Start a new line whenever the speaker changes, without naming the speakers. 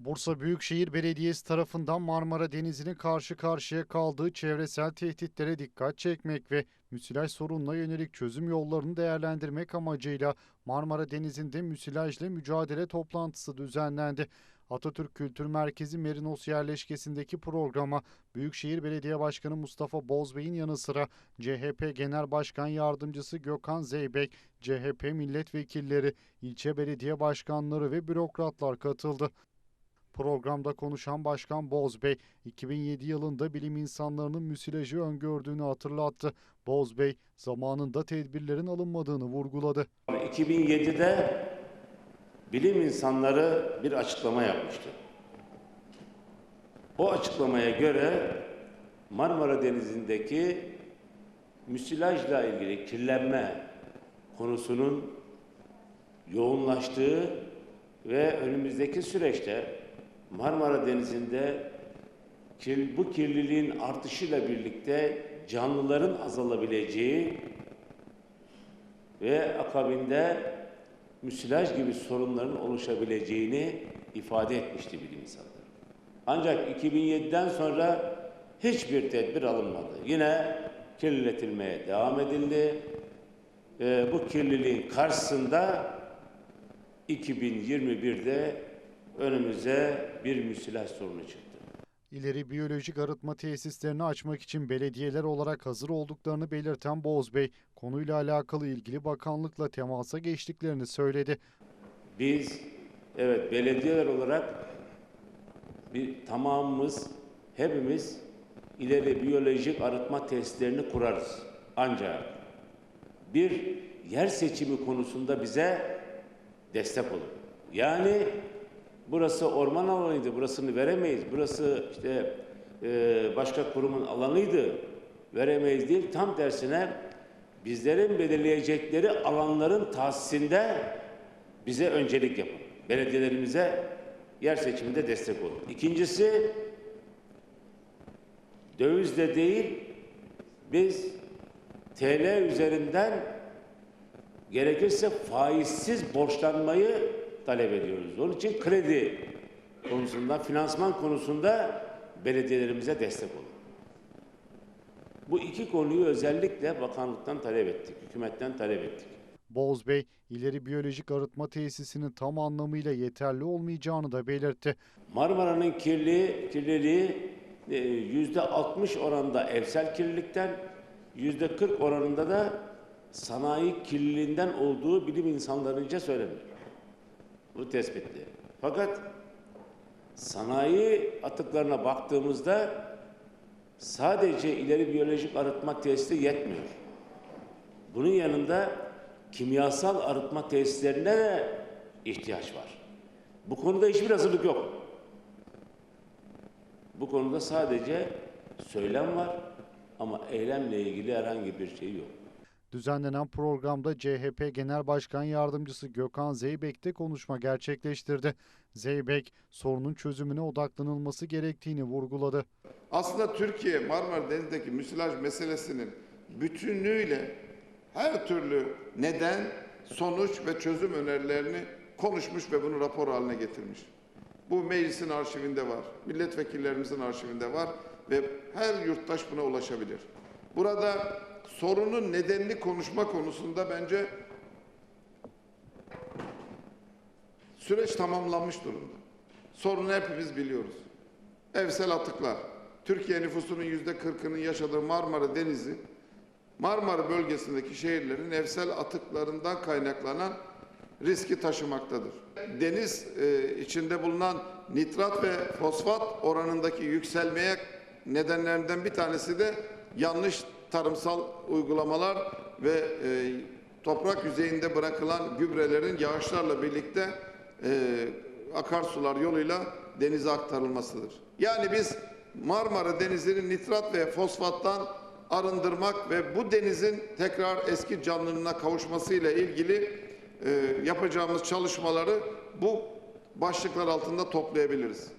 Bursa Büyükşehir Belediyesi tarafından Marmara Denizi'nin karşı karşıya kaldığı çevresel tehditlere dikkat çekmek ve müsilaj sorununa yönelik çözüm yollarını değerlendirmek amacıyla Marmara Denizi'nde müsilajla mücadele toplantısı düzenlendi. Atatürk Kültür Merkezi Merinos yerleşkesindeki programa Büyükşehir Belediye Başkanı Mustafa Bozbey'in yanı sıra CHP Genel Başkan Yardımcısı Gökhan Zeybek, CHP milletvekilleri, ilçe belediye başkanları ve bürokratlar katıldı. Programda konuşan Başkan Bozbey, 2007 yılında bilim insanlarının müsilajı öngördüğünü hatırlattı. Bozbey, zamanında tedbirlerin alınmadığını vurguladı.
2007'de bilim insanları bir açıklama yapmıştı. O açıklamaya göre Marmara Denizi'ndeki müsilajla ilgili kirlenme konusunun yoğunlaştığı ve önümüzdeki süreçte Marmara Denizi'nde bu kirliliğin artışıyla birlikte canlıların azalabileceği ve akabinde müsilaj gibi sorunların oluşabileceğini ifade etmişti bilim insanları. Ancak 2007'den sonra hiçbir tedbir alınmadı. Yine kirletilmeye devam edildi. Ee, bu kirliliğin karşısında 2021'de önümüze bir müsilaj sorunu çıktı.
İleri biyolojik arıtma tesislerini açmak için belediyeler olarak hazır olduklarını belirten Bozbey, konuyla alakalı ilgili bakanlıkla temasa geçtiklerini söyledi.
Biz evet belediyeler olarak bir tamamımız hepimiz ileri biyolojik arıtma testlerini kurarız. Ancak bir yer seçimi konusunda bize destek olun. Yani burası orman alanıydı, burasını veremeyiz. Burası işte e, başka kurumun alanıydı, veremeyiz değil. Tam tersine bizlerin belirleyecekleri alanların tahsisinde bize öncelik yapın. Belediyelerimize yer seçiminde destek olun. İkincisi dövizle değil biz TL üzerinden gerekirse faizsiz borçlanmayı talep ediyoruz. Onun için kredi konusunda, finansman konusunda belediyelerimize destek olun. Bu iki konuyu özellikle bakanlıktan talep ettik, hükümetten talep ettik.
Bozbey, ileri biyolojik arıtma tesisinin tam anlamıyla yeterli olmayacağını da belirtti.
Marmara'nın kirliliği, kirliliği e, yüzde 60 oranında evsel kirlilikten, yüzde 40 oranında da sanayi kirliliğinden olduğu bilim insanlarınca söyleniyor. Bu tespitli. Fakat sanayi atıklarına baktığımızda sadece ileri biyolojik arıtma tesisi yetmiyor. Bunun yanında kimyasal arıtma tesislerine de ihtiyaç var. Bu konuda hiçbir hazırlık yok. Bu konuda sadece söylem var ama eylemle ilgili herhangi bir şey yok.
Düzenlenen programda CHP Genel Başkan Yardımcısı Gökhan Zeybek de konuşma gerçekleştirdi. Zeybek, sorunun çözümüne odaklanılması gerektiğini vurguladı.
Aslında Türkiye Marmara Denizi'ndeki müsilaj meselesinin bütünlüğüyle her türlü neden, sonuç ve çözüm önerilerini konuşmuş ve bunu rapor haline getirmiş. Bu meclisin arşivinde var, milletvekillerimizin arşivinde var ve her yurttaş buna ulaşabilir. Burada sorunun nedenini konuşma konusunda bence süreç tamamlanmış durumda. Sorunu hepimiz biliyoruz. Evsel atıklar. Türkiye nüfusunun yüzde kırkının yaşadığı Marmara Denizi, Marmara bölgesindeki şehirlerin evsel atıklarından kaynaklanan riski taşımaktadır. Deniz e, içinde bulunan nitrat ve fosfat oranındaki yükselmeye nedenlerinden bir tanesi de yanlış tarımsal uygulamalar ve e, toprak yüzeyinde bırakılan gübrelerin yağışlarla birlikte e, akarsular yoluyla denize aktarılmasıdır. Yani biz Marmara Denizi'ni nitrat ve fosfattan arındırmak ve bu denizin tekrar eski canlılığına kavuşmasıyla ilgili e, yapacağımız çalışmaları bu başlıklar altında toplayabiliriz.